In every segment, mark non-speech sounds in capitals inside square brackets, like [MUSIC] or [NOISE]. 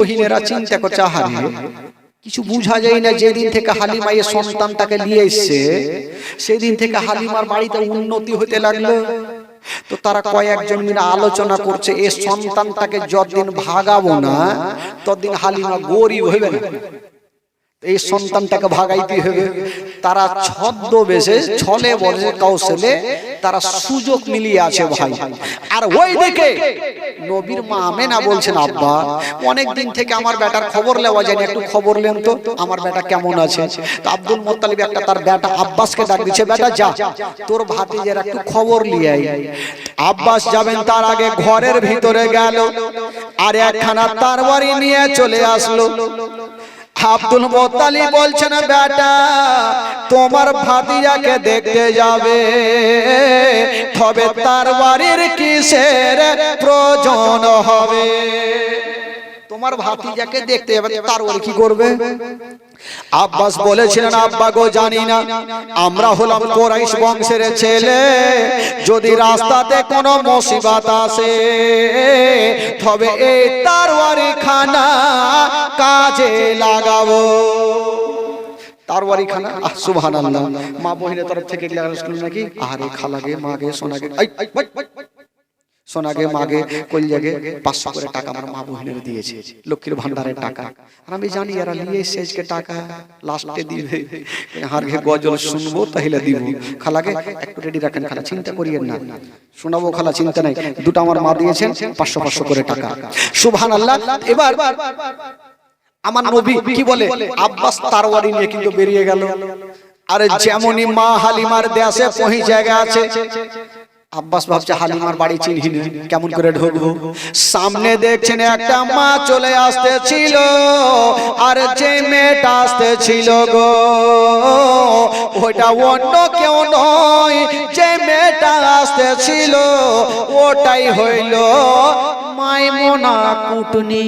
বহিনেরা চিন্তা করছে আহারে কিছু বুঝা যায় না যেদিন থেকে হালিমা এ সন্তানটাকে নিয়ে এসছে সেদিন থেকে হালিমার বাড়িতে উন্নতি হতে লাগল। তো তারা কয়েকজন মিলে আলোচনা করছে এ সন্তানটাকে যতদিন ভাগাবো না ততদিন হালিমা গরিব হইবে না এই সন্তানটাকে ভাগাইতে হবে। তারা ছদ্ম ছদ্মবেশে ছলে বলে কৌশলে তারা সুযোগ মিলিয়ে আছে ভাই। আর ওই দিকে নবীর মা আমেনা বলছেন, আব্বা অনেক দিন থেকে আমার বেটার খবর নেওয়া যায়নি, একটু খবর নেন তো, আমার বেটা কেমন আছে? তো আব্দুল মোত্তালিব একটা তার বেটা আব্বাসকে ডাক দিচ্ছে, বেটা, যা, তোর ভাতিজের একটু খবর নিয়ে আই আব্বাস যাবেন তার আগে ঘরের ভিতরে গেল, আর একখানা তার বাড়ি নিয়ে চলে আসলো। আব্দুল মোত্তালি বলছেন, বেটা, তোমার ভাতিজাকে দেখতে যাবে। তবে তার বাড়ির কিসের প্রয়োজন হবে? তোমার ভাতিজাকে দেখতে যাবে, তার কি করবে? আব্বাস বলেছিলেন, আব্বা গো, জানি না, আমরা হলাম কোরাইশ বংশের ছেলে। যদি রাস্তাতে কোনো মুসিবত আসে, তবে এই তারওয়ারি খানা কাজে লাগাবো। তারওয়ারি খানা আহ, সুবহানাল্লাহ। মা বহিনের তরফ থেকে নাকি? আরে খালাগে, মাগে, সোনাগে আই, আই, আই, আই, আই। সোনাগে মাগে কলজাগে পাঁচশো করে টাকা আমার মা বহিনের দিয়েছে লক্ষ্মীর ভান্ডারের টাকা। আর আমি জানি এরা নিয়ে এসে আজকে টাকা লাস্টে দিবে। হার ঘে গজল শুনব তাহলে দিব। খালাকে একটু রেডি রাখেন খালা চিন্তা করিয়েন না। শোনাবো খালা চিন্তা নাই। দুটো আমার মা দিয়েছেন পাঁচশো পাঁচশো করে টাকা। সুবহান আল্লাহ এবার আমার নবী কি বলে? আব্বাস তারওয়ারি নিয়ে কিন্তু বেরিয়ে গেল। আরে যেমনই মা হালিমার দেশে পৌঁছে গেছে আব্বাস ভাবছে হালিমার বাড়ি চিনহি না, কেমন করে ঢুকবো? সামনে দেখছেন একটা মা চলে আসতে ছিল। আর যে মেয়েটা আসতে ছিল গো ওটা অন্য কেউ নয় যে মেয়েটা আসতে ছিল ওটাই হইল মাইমোনা কুটনি।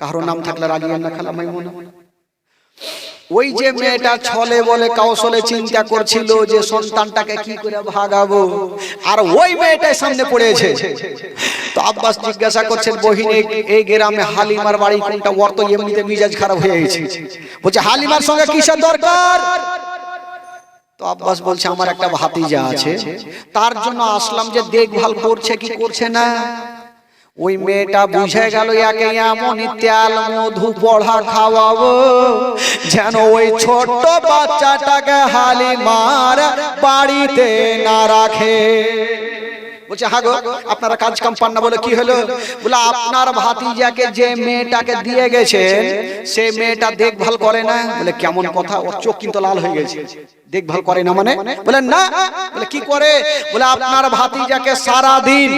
কারও নাম থাকলে রাগিয়েন না খালা মাইমোনা। ওই যে মেয়েটা ছলে বলে কৌশলে চিন্তা করছিল যে সন্তানটাকে কি করে ভাগাবো। আর ওই মেয়েটাই সামনে পড়েছে। তো আব্বাস জিজ্ঞাসা করছেন, বহিন, এই- গ্রামে হালিমার বাড়ি কোনটা? ওর তো এমনিতে মিজাজ খারাপ হয়ে গেছে। বলছে, হালিমার সঙ্গে কিসের দরকার? তো আব্বাস বলছে, আমার একটা ভাতিজা আছে। তার জন্য আসলাম যে দেখভাল করছে কি করছে না? ওই মেয়েটা বুঝে গেল একে এমন তেল মধু পড়া খাওয়াবো, যেন ওই ছোট্ট বাচ্চাটাকে হালি মার বাড়িতে না রাখে। বলছে হ্যাঁ গো আপনারা কাজ কাম পান না বলে কি হলো? বলে, আপনার ভাতিজাকে যে মেয়েটাকে দিয়ে গেছেন, সে মেয়েটা দেখভাল করে না? বলে, কেমন কথা, ওর চোখ কিন্তু লাল হয়ে গেছে। দেখভাল করে না মানে? বলে, না। বলে, কি করে? বলে, আপনার ভাতিজাকে সারা দিন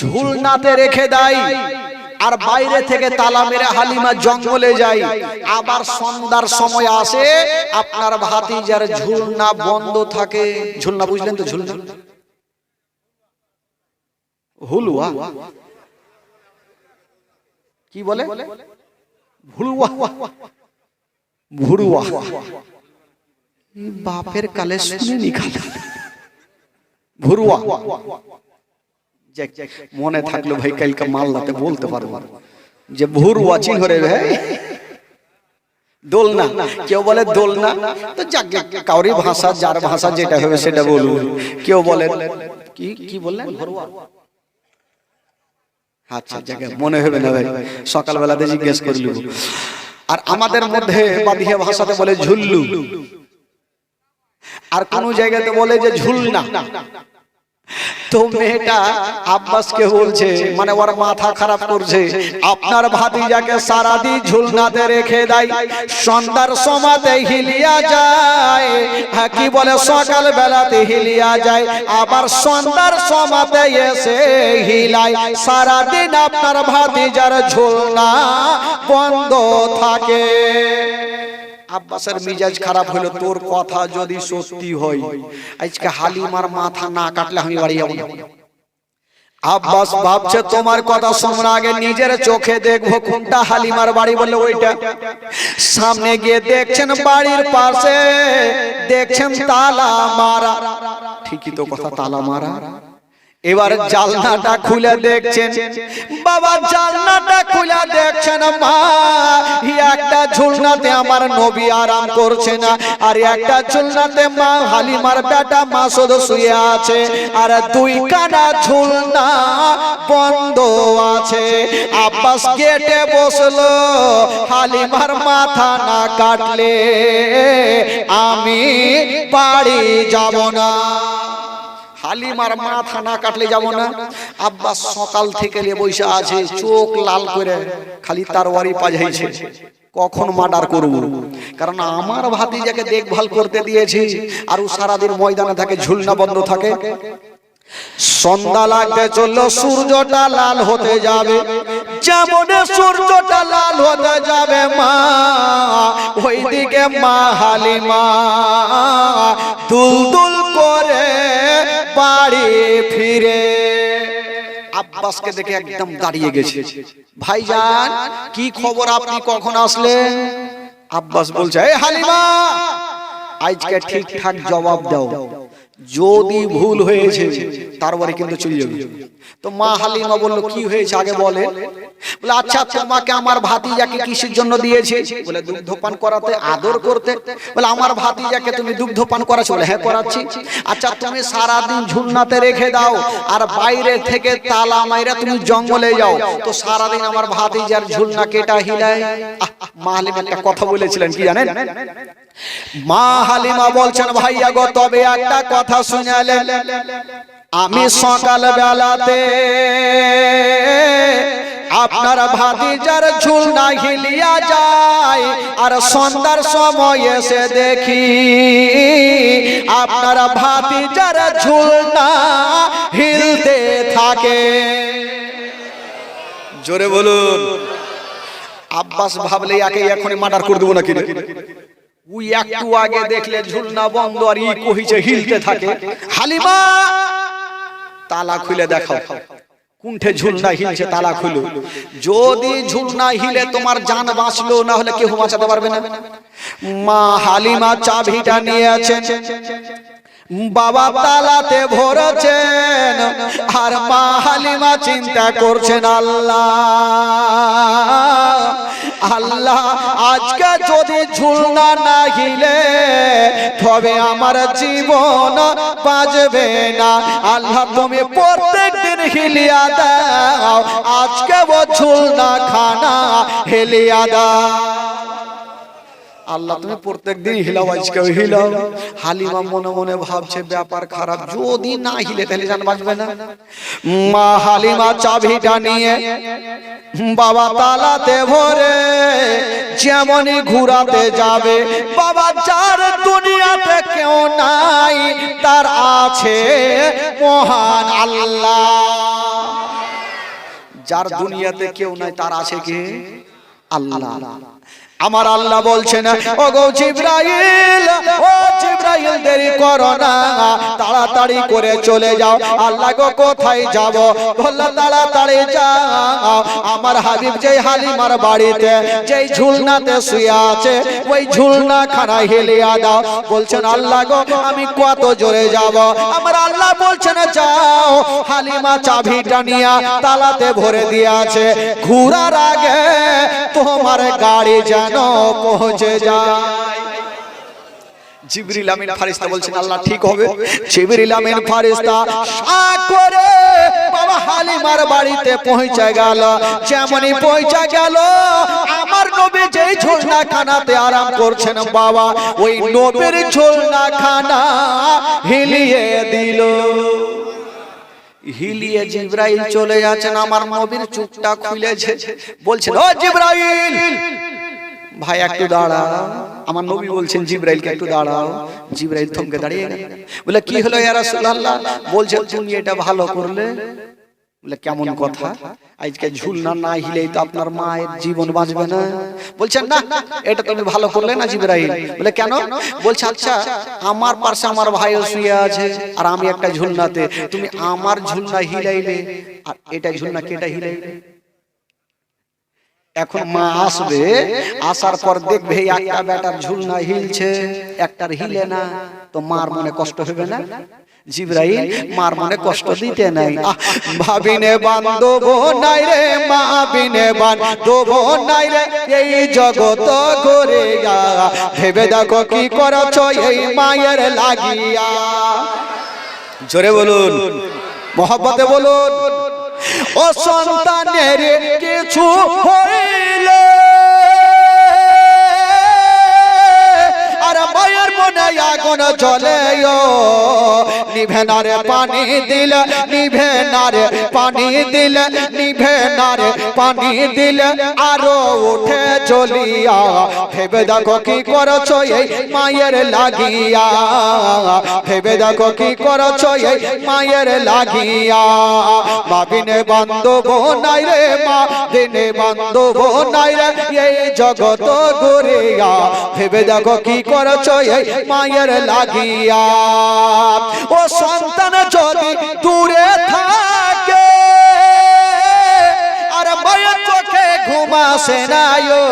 ঝুলনাতে রেখে দেয় আর বাইরে থেকে তালা মেরে হালিমা জঙ্গলে যায়। আবার সন্ধ্যার সময় আসে, আপনার ভাতিজার ঝুলনা বন্ধ থাকে। ঝুলনা বুঝলেন তো, ঝুলনা? হুলুয়া কি বলে ভুলুয়া ভুরুয়া এই বাপের কালে শুনে নিখাল ভুরুয়া যাক, মনে থাকল ভাই কালকে মালদাতে বলতে পারব যে ভুরুয়া চিহ্ন রে ভাই দোলনা কেউ বলে দোলনা তো যাক কাউরি ভাষা যার ভাষা যেটা হবে সেটা বলুন কেউ বলে কি কি বললেন ভরুয়া আচ্ছা জায়গা মনে হবে না ভাই সকালবেলাতে জিজ্ঞেস করলু আর আমাদের মধ্যে বাদিয়া ভাষাতে বলে ঝুল্লু। আর কোন জায়গাতে বলে যে ঝুলনা। তো মেয়েটা আব্বাসকে বলছে মানে ওর মাথা খারাপ করছে। আপনার ভাতিজাকে সারাদিন ঝুলনাতে রেখে দেয়, সন্ধ্যার সমাতে হিলিয়া যায়। হ্যাঁ কি বলে? সকাল বেলাতে হিলিয়া যায়, আবার সন্ধ্যার সমাতে এসে হিলায়। সারাদিন আপনার ভাতিজার ঝুলনা বন্ধ থাকে। আব্বাসের মিজাজ খারাপ হলো তোর কথা যদি সত্যি হয় আজকে হালিমার মাথা না কাটলে আমি বাড়ি যাব না। আব্বাস ভাবছে তোমার কথা শোনার আগে নিজের চোখে দেখব কোনটা হালিমার বাড়ি বলে ওইটা। সামনে গিয়ে দেখছেন বাড়ির পাশে দেখছেন তালা মারা। ঠিকই তো কথা তালা মারা। এবার জালনাটা খুলে দেখছেন। বাবা জালনাটা খুলে দেখছেন মা। একটা ঝুলনাতে আমার নবী আরাম করছে না। আর একটা ঝুলনাতে মা হালিমার বেটা মা শুধু শুয়ে আছে। আর দুই কানা ঝুলনা বন্ধ আছে। আব্বাস গেটে বসল। হালিমার মাথা না কাটলে আমি বাড়ি যাব না। হালিমার মাথা না কাটলে যাব না। আব্বাস সকাল থেকে বসে আছে, চোখ লাল করে খালি তার ওয়ারি পাজাইছে কখন মার্ডার করব? কারণ আমার ভাতিজাকে দেখভাল করতে দিয়েছি আর ও সারাদিন ময়দানে থাকে, ঝুলনা বন্ধ থাকে। সন্ধ্যা লাগতে চলল, সূর্যটা লাল হতে যাবে। যেমন সূর্যটা লাল হতে যাবে মা, ওইদিকে মা হালিমা দুল দুল করে বাড়ি ফিরে। আব্বাসকে দেখে একদম দাঁড়িয়ে গেছে। ভাইজান, কি খবর আপনি কখন আসলেন? আব্বাস বলছে, এ হালিমা, আজকে ঠিকঠাক জবাব দাও। যদি ভুল হয়েছে, তারপরে কিন্তু চলে যাবে। তো মা হালিমা বলল, কি হয়েছে? আগে বলে। বলে আচ্ছা তোমাকে আমার ভাতিজাকে কিসের জন্য দিয়েছে? বলে, দুগ্ধপান করাতে আদর করতে। বলে, আমার ভাতিজাকে তুমি দুগ্ধপান করাছো বলে হ্যাঁ করাচ্ছি। আচ্ছা তুমি সারা দিন ঝুলনাতে রেখে দাও আর বাইরে থেকে তালা মাইরা তুমি জঙ্গলে যাও। তো সারা দিন আমার ভাতিজার ঝুলনা কেটা হিলায়। মা হালিমা একটা কথা বলেছিলেন, কি জানেন? মা হালিমা বলছেন, ভাইয়া গো, তবে একটা কথা শুনালেন। আমি সকাল বেলাতে আপনার ভাতিজার ঝুল না হিলিয়া যায়। আর সন্ধ্যার সময় এসে দেখি আপনার ভাতিজার ঝুল না হিলতে থাকে। জোরে বলুন। আব্বাস ভাবলে একে এখনই মার্ডার করে দেবো নাকি? উই একটু আগে দেখলে ঝুলনা বন্ধ আর ই কহিছে হিলতে থাকে। হালিমা! তালা খুলে দেখাও কুণ্ঠে ঝুলনা হিলছে তালা খুলো যদি ঝুলনা হিলে তোমার জান বাঁচলো না হলে কেউ বাঁচাতে পারবে না। মা হালিমা চাবিটা নিয়েছেন। বাবা তালাতে ভরেছেন। আর মা হালিমা চিন্তা করছেন আল্লাহ। আল্লাহ, আজকে যদি ঝুলনা না হিলে তবে আমার জীবন বাজবে না। আল্লাহ, তুমি প্রত্যেক দিন হিলিয়া দাও। আজকে ও ঝুলনা খানা হেলিয়া দাও। আল্লাহ তুমি প্রত্যেক দিন হিলাও আজকে হিলাও হালিমা মনে মনে ভাবছে ব্যাপার খারাপ। যদি না হিলে তাহলে জান বাঁচবে না। মা হালিমা চাবিটা নিয়ে বাবা তালাতে ভরে যেমনই ঘুরাতে যাবে বাবা যার দুনিয়াতে কেউ নাই তার আছে মহান আল্লাহ। যার দুনিয়াতে কেউ নাই তার আছে কি? আল্লাহ। আমার আল্লাহ বলছেন ও গো জিব্রাইল, ও জিব্রাইল দেরি করো না তাড়াতাড়ি করে চলে যাও। আল্লাহ গো, কোথায় যাব? বলল, তাড়াতাড়ি যাও। আমার হাবিব যেই হালিমার বাড়িতে যেই ঝুলনাতে শুয়ে আছে, ওই ঝুলনা খানা হেলিয়া দাও। বলছেন, আল্লাহ গো, আমি কত জোরে যাব? আমার আল্লাহ বলছেন, যাও, হালিমা চাবিটা নিয়া তালাতে ভরে দিয়ে আছে। ঘুরার আগে তোমার গাড়ি যেন পৌঁছে যায়। ফারিস্তা বলছেন, আল্লাহ ঠিক হবে। ফারিস্তা করে বাবা হালিমার বাড়িতে পৌঁছে গেল। যেমনই পৌঁছে গেল, আমার নবী ঝোলনা খানাতে আরাম করছেন বাবা, ওই নবীর ঝোলনা খানা হিলিয়ে দিল। হিলিয়ে জিব্রাইল চলে যাচ্ছেন, আমার নবীর চুপটা খুলেছে। বলছেন, ও জিব্রাইল ভাই একটু দাঁড়াও। আমার নবী বলছেন জিব্রাইলকে একটু দাঁড়াও। জিব্রাইল থমকে দাঁড়িয়ে গেল। বলে কি হলো ইয়া রাসূলুল্লাহ? বলছে তুমি এটা ভালো করলে? বলে কেমন কথা? আজকে ঝুলনা না হিলেই তো আপনার মায়ের জীবন বাঁচবে না। বলছেন না। এটা তুমি ভালো করলে না জিব্রাইল? বলে কেন? বলছে আচ্ছা আমার পাশে আমার ভাইও শুয়ে আছে আর আমি একটা ঝুলনাতে। তুমি আমার ঝুলনা হিলাইলে আর এটা ঝুলনা কেটা হিলাইলে এখন মা আসবে আসার পর দেখবে একটা বেটার ঝুলনা হিলছে একটার হিলে না তো মার মনে কষ্ট হবে না? জিব্রাইল মার মনে কষ্ট দিতে নাই। ভাবিনে বান্ধব নাই রে মা বিনে বান্ধব নাই রে এই জগত ভেবে দেখো কি করছ এই মায়ের লাগিয়া। জোরে বলুন। মহব্বতে বলুন। ও সন্তানের কিছু হইলে Ay, আগুন জ্বলে নিভে না রে পানি দিল নিভে না পানি দিল নিভে না পানি দিল আরও উঠে চলিয়া ভেবে দেখো কি করছ এই মায়ের লাগিয়া। ভেবে দেখো কি করছ এই মায়ের লাগিয়া। মা বিনে বান্ধব নাই রে মা, দিনে বান্ধব নাই রে, এই জগত গরিয়া ভেবে দেখো কি করছ এই মায়ের লাগিয়া। ও সন্তান যদি দূরে থাকে ঘুমাসে নাইও।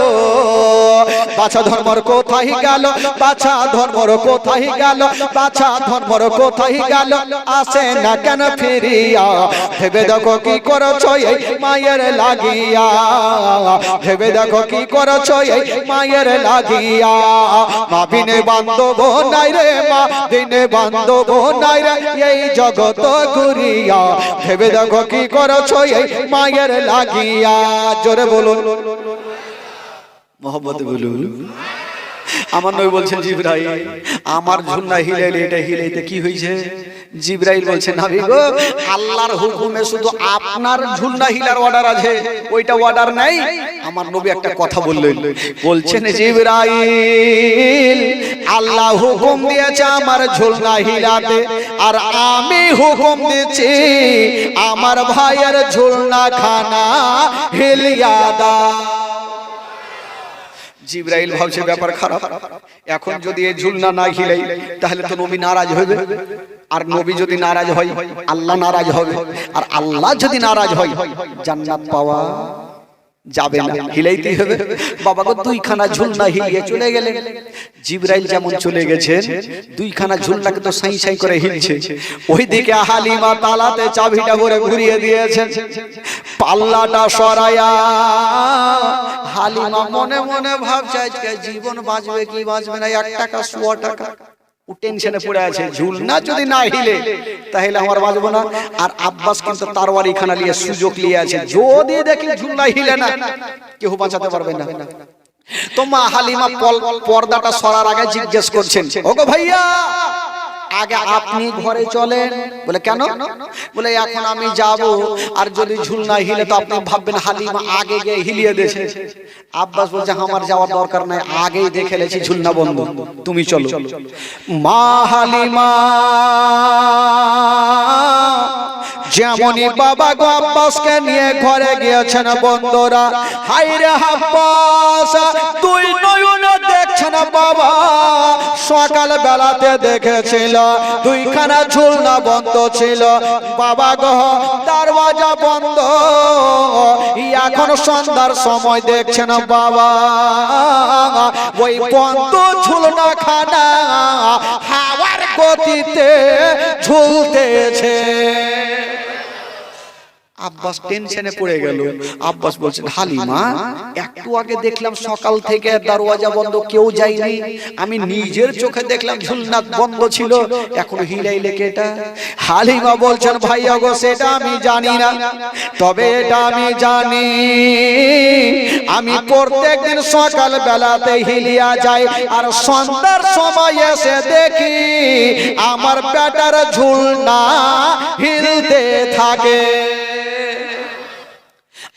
বাছা ধর্মর কোথায় গেল? বাছা ধর্মর কোথায় গেল? বাছা ধর্মর কোথায় গেল? আসে না কেন ফিরিয়া? ভেবে দেখো কি করছ এই মায়ের লাগিয়া? ভেবে দেখো কি করছ এই মায়ের লাগিয়া? মা বিনে বান্ধব নাই রে মা দিনে বান্ধব নাই রে এই জগত ঘুরিয়া। ভেবে দেখো কি করছ এই মায়ের লাগিয়া? জোরে বলুন। মোহাম্মদ বলুন। আমার নবী বলছেন জিব্রাইল আমার ঝুন্না হিলাইলে এটা হিলাইতে কি হয়েছে জিব্রাইল বলছেন, নাবি গো, আল্লাহর হুকুমে শুধু আপনার ঝুন্না হিলার অর্ডার আছে, ওইটা অর্ডার নাই। আমার নবী একটা কথা বললেন, বলছেন, জিব্রাইল, আল্লাহ হুকুম দিয়েছে আমার ঝুলনা হিলাতে, আর আমি হুকুম দিচ্ছি আমার ভাইয়ের ঝুলনা খানা হিলিয়া দা জিব্রাইল ভাবছে ব্যাপার খারাপ। এখন যদি এই ঝুলনা না হিলাই তাহলে তো নবী নারাজ হবে আর নবী যদি নারাজ হয়, আল্লাহ নারাজ হবে। আর আল্লাহ যদি নারাজ হয়, জান্নাত পাওয়া যাবে না হিলাইতেই হবে। বাবা গো দুইখানা ঝুলনা হিলিয়ে চলে গেলেন। জিব্রাইল যেমন চলে গেছেন দুইখানা ঝুলনাকে তো সাই সাই করে হিলছে। ওইদিকে হালিমা তালাতে চাবিটা ভরে ঘুরিয়ে দিয়েছেন। পাল্লাটা সরায়া হালিমা মনে মনে ভাবছে আজকে জীবন বাঁচবে কি বাঁচবে না এক টাকা। শো টাকা। ও টেনশনে পড়ে আছে ঝুলনা যদি না হিলে, তাহলে আমার বাঁচবো না। আর আব্বাস কিন্তু তারওয়ারি খানা নিয়ে সুযোগ নিয়ে আছে, যদি দেখি ঝুলনা হিলে না কেউ বাঁচাতে পারবে না। তো মা হালিমা পর্দাটা সরার আগে জিজ্ঞেস করছেন, ওগো ভাইয়া আগে আপনি ঘরে চলেন। বলে কেন? বলে এখন আমি যাব। আর যদি ঝুলনা হিলে তো আপনি ভাববেন হালিমা আগে গিয়ে হিলিয়ে দিয়েছে। আব্বাস বলছে আমার যাওয়ার দরকার নাই আগেই দেখে লেছি ঝুলনা বন্ধ। তুমি চলো। মা হালিমা যেমনই বাবা গো আব্বাসকে নিয়ে ঘরে গিয়েছেন বন্ধুরা হাইরে আব্বাস তুই নয়ন দেখছেন বাবা? সকাল বেলাতে দেখেছিল। দুইখানা ঝুলনা বন্ধ ছিল। বাবা গহ দরওয়াজা বন্ধ। এখন সন্ধ্যার সময় দেখছেন বাবা। ওই বন্ধ ঝুলনা খানা হাওয়ার গতিতে ঝুলতেছে। আব্বাস টেনশনে পড়ে গেল। আব্বাস বলছেন হালিমা একটু আগে দেখলাম সকাল থেকে দরওয়াজা বন্ধ কেউ যায়নি। আমি নিজের চোখে দেখলাম ঝুলনাথ বন্ধ ছিল। এখন হিলাইলে কেটা হালিমা বলছেন ভাইয়া গো সেটা আমি জানি না। তবে এটা আমি জানি। আমি প্রত্যেকদিন সকাল বেলাতে হিলিয়া যাই আর সন্ধ্যার সময় এসে দেখি আমার বেটার ঝুলনা হিলতে থাকে।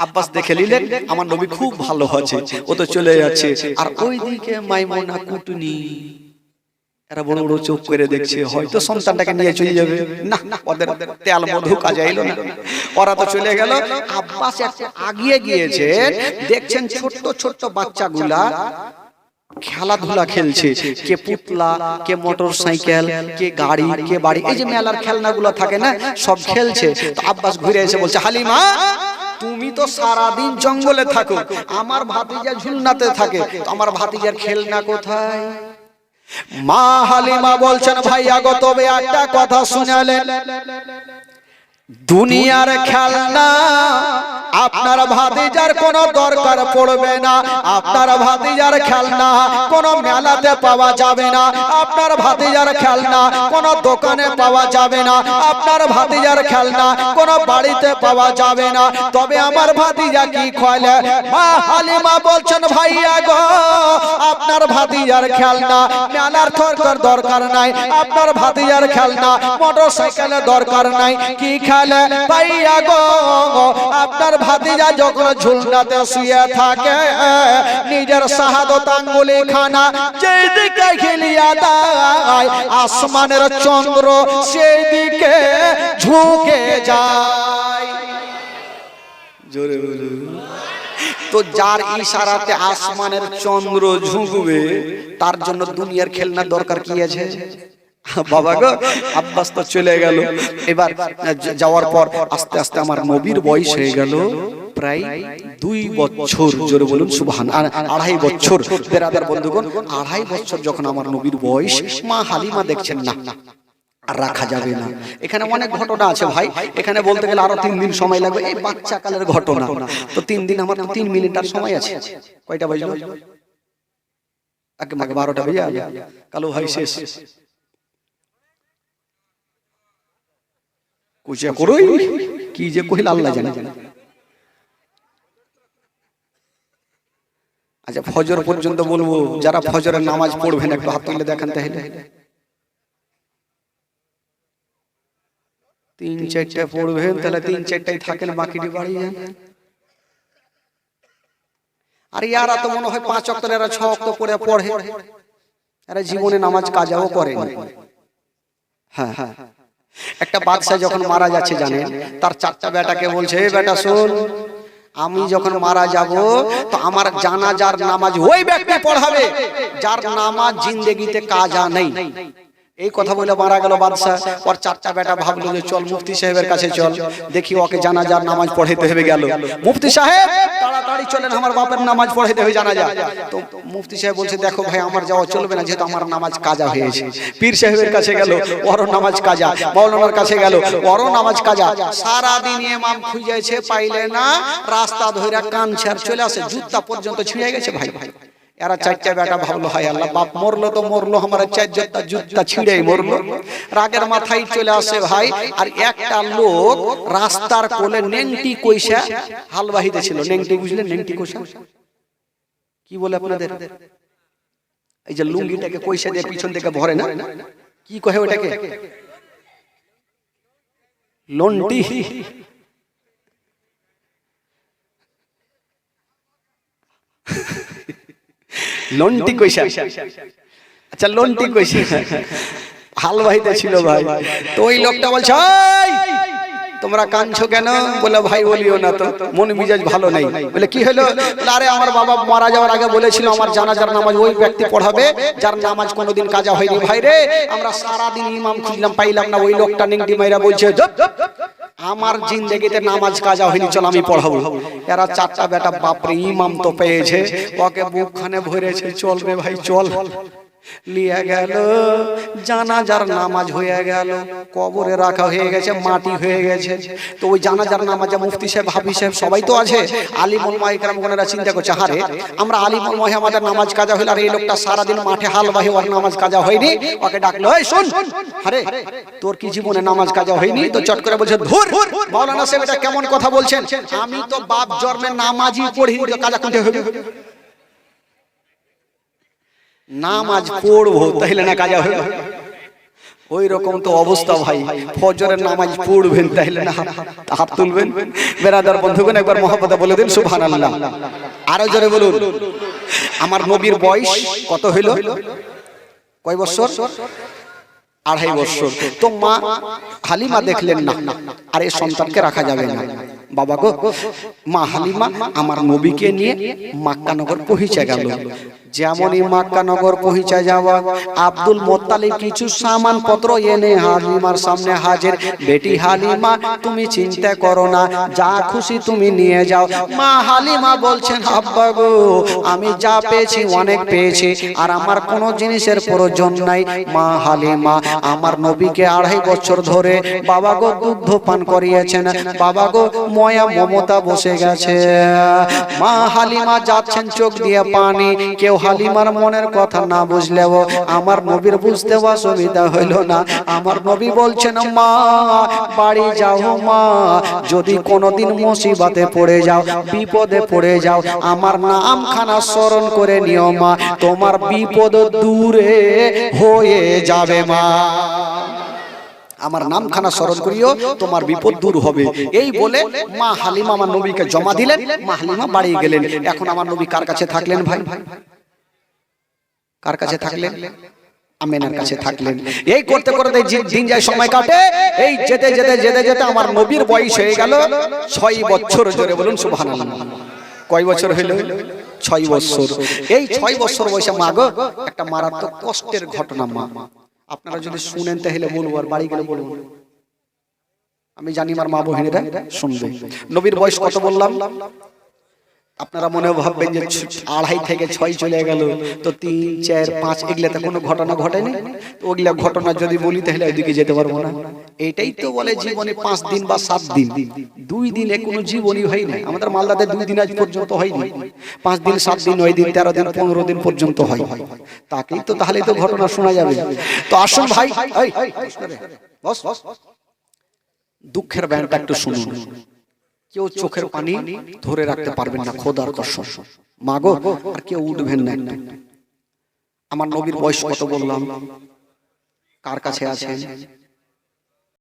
আব্বাস দেখে নিলেন আমার নবী খুব ভালো আছে ও তো চলে যাচ্ছে। আর ওইদিকে মাইমুনা কুটুনি এরা বড় বড় চোখ করে দেখছে হয়তো সন্তানটাকে নিয়ে চলে যাবে। না ওদের তেল মধু কাজে এলো না। ওরা তো চলে গেল আব্বাস একটু আগিয়ে গিয়েছে দেখছেন ছোট্ট ছোট্ট বাচ্চাগুলা খেলাধুলা খেলছে কে পুতলা কে মোটর সাইকেল কে গাড়ি কে বাড়ি এই যে মেলার খেলনাগুলো থাকে না সব খেলছে। তো আব্বাস ঘুরে এসে বলছে হালিমা তুমি তো সারাদিন জঙ্গলে থাকো, আমার ভাতিজা ঝুলনাতে থাকে আমার ভাতিজার খেলনা কোথায়? মা হালিমা বলছেন, ভাইয়া গো, তবে একটা কথা শুনালেন দুনিয়ার খেলনা আপনার ভাতিজার কোনো দরকার পড়বে না। আপনার ভাতিজার খেলনা কোনো মেলাতে পাওয়া যাবে না। আপনার ভাতিজার খেলনা কোনো দোকানে পাওয়া যাবে না। আপনার ভাতিজার খেলনা কোনো বাড়িতে পাওয়া যাবে না। তবে আমার ভাতিজা কি খয়লে মা হালিমা বলছেন ভাইয়া গো আপনার ভাতিজার খেলনা মেলার দরকার দরকার নাই। আপনার ভাতিজার খেলনা মোটর সাইকেলের দরকার নাই। কি খেলে ভাইয়া গো, আপনার ভাতিজা যখন ঝুলনাতে শুয়ে থাকে, নিজের শাহাদত আঙ্গুলি খানা যেই দিকে খেলিয়া দেয় আসমানের চন্দ্র সেই দিকে ঝুঁকে যায়। তো যার ইশারাতে আসমানের চন্দ্র ঝুঁকবে, তার জন্য দুনিয়ার খেলনা দরকার কি আছে? [LAUGHS] বাবা গো, আব্বাস তো চলে গেল। এবার যাওয়ার পর আস্তে আস্তে আমার নবীর বয়স হয়ে গেল প্রায় দুই বছর, জোরে বলুন, সুবহান আড়াই বছর। বেরাদার বন্ধুগণ, আড়াই বছর যখন আমার নবীর বয়স, মা হালিমা দেখছেন না। আর রাখা যাবে না। এখানে অনেক ঘটনা আছে ভাই। এখানে বলতে গেলে আরও তিন দিন সময় লাগবে। এই বাচ্চা কালের ঘটনা। তো তিন দিন আমার তিন মিনিট আর সময় আছে। কয়টা বাজলো? আগে মাকে বারোটা বেজে। কালো ভাই শেষ। কুচিয়া করই কি যে কহিল আল্লাহ জানে। আচ্ছা ফজর পর্যন্ত বলব, যারা ফজরের নামাজ পড়বেন, একটু হাত তুলে দেখান তাহলে। তিন চারটা পড়বেন, তাহলে তিন চারটাই থাকেন, বাকিটি বাড়ি যান। আর ইয়ারা তো মনে হয় পাঁচ অক্টর এরা ছ অক্ট করে পড়ে। এরা জীবনে নামাজ কাজাও করে হ্যাঁ হ্যাঁ। একটা বাদশাহ যখন মারা যাচ্ছে জানেন তার চারটা বেটাকে বলছে "এই বেটা শোন আমি যখন মারা যাব তো আমার জানাজার নামাজ ওই ব্যক্তি পড়াবে যার নামাজ জিন্দেগিতে কাজা নেই। এই কথা বলে মারা গেল বাদশাহ। ওর চারটা বেটা ভাবলো যে চল, মুফতি সাহেবের কাছে চল। দেখি ওকে জানাজার নামাজ পড়াইতে হবে গেল। মুফতি সাহেব, তাড়াতাড়ি চলেন, আমার বাপের নামাজ পড়াইতে হবে জানাজা। তো মুফতি সাহেব বলছে, দেখো ভাই, আমার যাওয়া চলবে না, যেহেতু আমার নামাজ কাজা হয়েছে। পীর সাহেবের কাছে গেল, ওরও নামাজ কাজা। মৌলানার কাছে গেল, ওরও নামাজ কাজা। সারা দিন ইমাম খুঁজেছে পাইলে না, রাস্তা ধরে কান ছেড় চলে আসে, জুতা পর্যন্ত ছিঁড়ে গেছে ভাই ভাই। এরা চারটা বেটা ভাবলো হায় আল্লাহ বাপ মরলো তো মরলো আমার চার জুতা জুতা ছিঁড়ে মরলো। রাগের মাথায় চলে আসে ভাই আর একটা লোক রাস্তার কোলে নেংটি কইসা হালবাহিতে ছিল। নেংটি বুঝলেন নেংটি কইসা। কি বলে আপনাদের? এই যে লুঙ্গিটাকে কইসা দিয়ে পিছন থেকে ভরে না? কি কহে ওটাকে লন্টি লন্টি কইসা। আচ্ছা লন্টি কইসা। হালবাহিতে ছিল ভাই। তো ওই লোকটা বলছে "ওই, তোমরা কাঁদছো কেন? বলে ভাই বলিও না তো মন মিজাজ ভালো নেই। বলে কি হলো? আরে আমার বাবা মারা যাওয়ার আগে বলেছিল আমার জানাজার নামাজ ওই ব্যক্তি পড়াবে যার নামাজ কোনোদিন কাজা হয়নি। ভাই রে আমরা সারা দিন ইমাম খুঁজলাম পাইলাম না। ওই লোকটা নিংটি মাইরা বলছে "ধুপ, আমার জিন্দগিতে নামাজ কাজা হয়নি চল আমি পড়াবো। এরা চারটা বেটা বাপরে ইমাম তো পেয়েছে, ওকে বুকখানে ভরেছে, চলবে ভাই, চল। লিয়ে গেল জানাজার নামাজ হয়ে গেল কবরে রাখা হয়ে গেছে মাটি হয়ে গেছে। তো ওই জানাজার নামাজে মুফতি সাহেব হাফি সাহেব সবাই তো আছে। আলিমুল মাইকরাম গোনেরা চিন্তা করছে হারে আমরা আলিমুল মাহে আমাদের নামাজ কাজা হইল আর এই লোকটা সারাদিন মাঠে হাল বাহি ওর নামাজ কাজা হয়নি ওকে ডাকলো এই শুন আরে তোর কি জীবনে নামাজ কাজা হয়নি? তো চট করে বলছে ধুর মাওলানা সাহেব এটা কেমন কথা বলছেন? আমি তো বাপ জন্মে নামাজই পড়ি কাজা করতে হবে নামাজ পড়ব তাইলে না কাজা হবে। ওই রকম তো অবস্থা ভাই। ফজরের নামাজ পড়বেন তাইলে না হাত তুলবেন। বেরাদার বন্ধুগণ একবার মহাপদা বলে দিন সুবহান আল্লাহ আরও জোরে বলুন আমার নবীর বয়স কত হইল? কয় বছর? আড়াই বছর। তো মা হালিমা দেখলেন না আর এই সন্তানকে রাখা যাবে না। বাবা গো মা হালিমা আমার নবীকে নিয়ে মাক্কানগর পৌঁছে গেল। যেমনই মাক্কা নগর পৌঁছে যাওয়া, আব্দুল মোত্তালিব কিছু সামান পত্র এনে হালিমার সামনে হাজির। বেটি হালিমা, তুমি চিন্তা করো না, যা খুশি তুমি নিয়ে যাও। মা হালিমা বলছেন, আব্বা গো, আমি যা পেয়েছি অনেক পেয়েছি, আর আমার কোনো জিনিসের প্রয়োজন নাই। মা হালিমা, আমার নবীকে আড়াই বছর ধরে বাবা গো দুগ্ধ পান করিয়েছেন। বাবা গো, ময়া মমতা বসে গেছে। মা হালিমা যাচ্ছেন চোখ দিয়ে পানি, কেউ হালিমার মনের কথা না বুঝলেও আমার নবীর বুঝতে অসুবিধা হইল না। আমার নবী বলছেন, মা, বাড়ি যাও মা, যদি কোনোদিন মুসিবতে পড়ে যাও, বিপদে পড়ে যাও, আমার নামখানা স্মরণ করে নিও মা, তোমার বিপদ দূরে হয়ে যাবে মা। আমার নামখানা স্মরণ করিও, তোমার বিপদ দূর হবে। এই বলে মা হালিমা আমার নবীকে জমা দিলেন, মা হালিমা বাড়ি গেলেন। এখন আমার নবী কার কাছে থাকলেন ভাই ভাই? কার কাছে থাকলেন? আমেনার কাছে থাকলেন। এই করতে করতে দিন যায় সময় কাটে। এই যেতে যেতে যেতে যেতে আমার নবীর বয়স হয়ে গেল। ছয় বছর জোরে বলুন সুবহানাল্লাহ। কয় বছর হইল ছয় বছর এই ছয় বছর বয়সে মা গো একটা মারাত্মক কষ্টের ঘটনা মা। আপনারা যদি শুনেন তাহলে বলব আর বাড়ি গেলে বলব। আমি জানি আমার মা বহিনীরা শুনবে। নবীর বয়স কত বললাম? আপনারা মনে ভাববেন যে আড়াই থেকে ছয় চলে গেল। তো তিন চার পাঁচ এগুলাতে কোনো ঘটনা ঘটেনি? তো ওগুলা ঘটনা যদি বলি তাহলে ওইদিকে যেতে পারব না। এটাই তো বলে জীবনে পাঁচ দিন বা সাত দিন। দুই দিনে কোনো জীবনই হয় না আমাদের মালদাতে দুই দিন আজ পর্যন্ত হয়নি। পাঁচ দিন সাত দিন নয় দিন তেরো দিন পনেরো দিন পর্যন্ত হয় তাকেই তো তাহলে তো ঘটনা শোনা যাবে। তো আসুন ভাই। দুঃখের ব্যানটা একটু শুনুন। কেউ চোখের পানি ধরে রাখতে পারবে না খোদার কসম। মাগো আর কেউ উঠবেন না। আমার নবীর বয়স কত বললাম? কার কাছে আছেন?